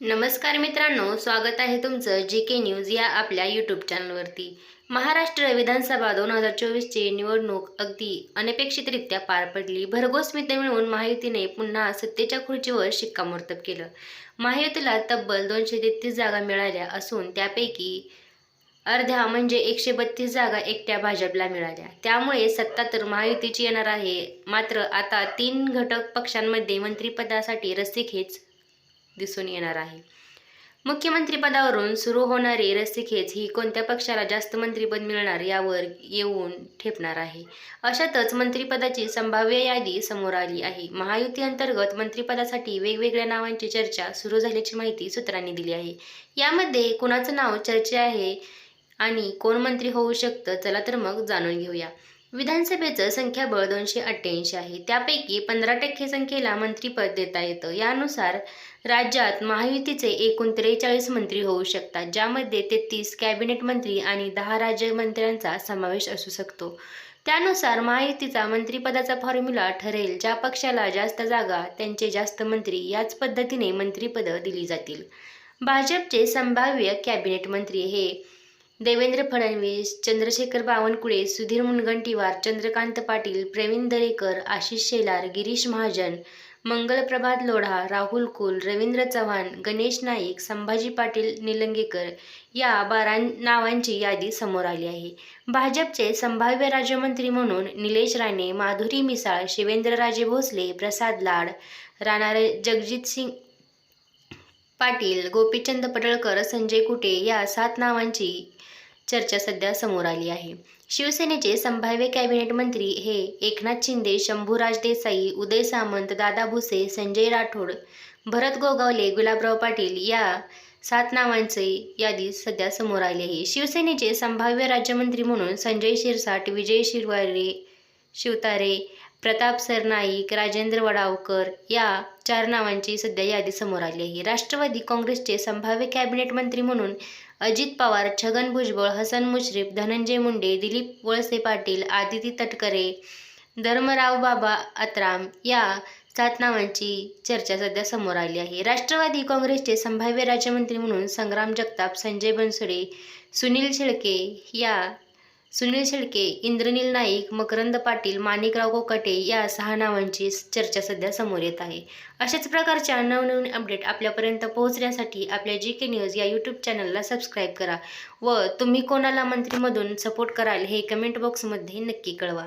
नमस्कार मित्रांनो स्वागत आहे तुमचं जे के न्यूज या आपल्या यूट्यूब चॅनलवरती. महाराष्ट्र विधानसभा दोन हजार चोवीसची निवडणूक अगदी अनपेक्षितरित्या पार पडली. भरघोस मित्र मिळवून महायुतीने पुन्हा सत्तेच्या खुर्चीवर शिक्कामोर्तब केलं. महायुतीला तब्बल दोनशे तेहतीस जागा मिळाल्या असून त्यापैकी अर्ध्या म्हणजे एकशे बत्तीस जागा एकट्या भाजपला मिळाल्या. त्यामुळे सत्ता तर महायुतीची येणार आहे. मात्र आता तीन घटक पक्षांमध्ये मंत्रिपदासाठी रस्सीखेच दिसून येणार आहे. मुख्यमंत्रीपदावरून सुरू होणारी रस्सीखेच ही कोणत्या पक्षाला जास्त मंत्रीपद मिळणार यावर येऊन ठेपणार आहे. अशातच मंत्रिपदाची संभाव्य यादी समोर आली आहे. महायुती अंतर्गत मंत्रिपदासाठी वेगवेगळ्या नावांची चर्चा सुरू झाल्याची माहिती सूत्रांनी दिली आहे. यामध्ये कुणाचं नाव चर्चे आहे आणि कोण मंत्री होऊ शकतं चला तर मग जाणून घेऊया. विधानसभेचं संख्याबळ दोनशे अठ्ठ्याऐंशी आहे. त्यापैकी पंधरा टक्के संख्येला मंत्रीपद देता येतं. यानुसार राज्यात महायुतीचे एकूण त्रेचाळीस मंत्री होऊ शकतात ज्यामध्ये तेहतीस कॅबिनेट मंत्री आणि दहा राज्यमंत्र्यांचा समावेश असू शकतो. त्यानुसार महायुतीचा मंत्रिपदाचा फॉर्म्युला ठरेल ज्या पक्षाला जास्त जागा त्यांचे जास्त मंत्री याच पद्धतीने मंत्रिपदं दिली जातील. भाजपचे संभाव्य कॅबिनेट मंत्री हे देवेंद्र फडणवीस चंद्रशेखर बावनकुळे सुधीर मुनगंटीवार चंद्रकांत पाटील प्रवीण दरेकर आशिष शेलार गिरीश महाजन मंगलप्रभात लोढा राहुल कुल रवींद्र चव्हाण गणेश नाईक संभाजी पाटील निलंगेकर या बारा नावांची यादी समोर आली आहे. भाजपचे संभाव्य राज्यमंत्री म्हणून निलेश राणे माधुरी मिसाळ शिवेंद्रराजे भोसले प्रसाद लाड राणा जगजित सिंग पाटील गोपीचंद पडळकर संजय कुटे या सात नावांची चर्चा सध्या समोर आली आहे. शिवसेनेचे संभाव्य कॅबिनेट मंत्री हे एकनाथ शिंदे शंभूराज देसाई उदय सामंत दादा भुसे संजय राठोड भरत गोगावले गुलाबराव पाटील या सात नावांचे यादी सध्या समोर आली आहे. शिवसेनेचे संभाव्य राज्यमंत्री म्हणून संजय शिरसाट विजय शिरवारे शिवतारे प्रताप सरनाईक राजेंद्र वडावकर या चार नावांची सध्या यादी समोर आली आहे. राष्ट्रवादी काँग्रेसचे संभाव्य कॅबिनेट मंत्री म्हणून अजित पवार छगन भुजबळ हसन मुश्रीफ धनंजय मुंडे दिलीप वळसे पाटील आदिती तटकरे धर्मराव बाबा अत्राम या सात नावांची चर्चा सध्या समोर आली आहे. राष्ट्रवादी काँग्रेसचे संभाव्य राज्यमंत्री म्हणून संग्राम जगताप संजय बनसोडे सुनील शेळके या सुनील शेळके इंद्रनील नाईक मकरंद पाटील माणिकराव कोकाटे या सहा नावांची चर्चा सध्या समोर येत आहे. अशाच प्रकारच्या नवनवीन अपडेट आपल्यापर्यंत पोहोचण्यासाठी आपल्या जी के न्यूज या यूट्यूब चॅनलला सबस्क्राईब करा व तुम्ही कोणाला मंत्रीमधून सपोर्ट कराल हे कमेंट बॉक्समध्ये नक्की कळवा.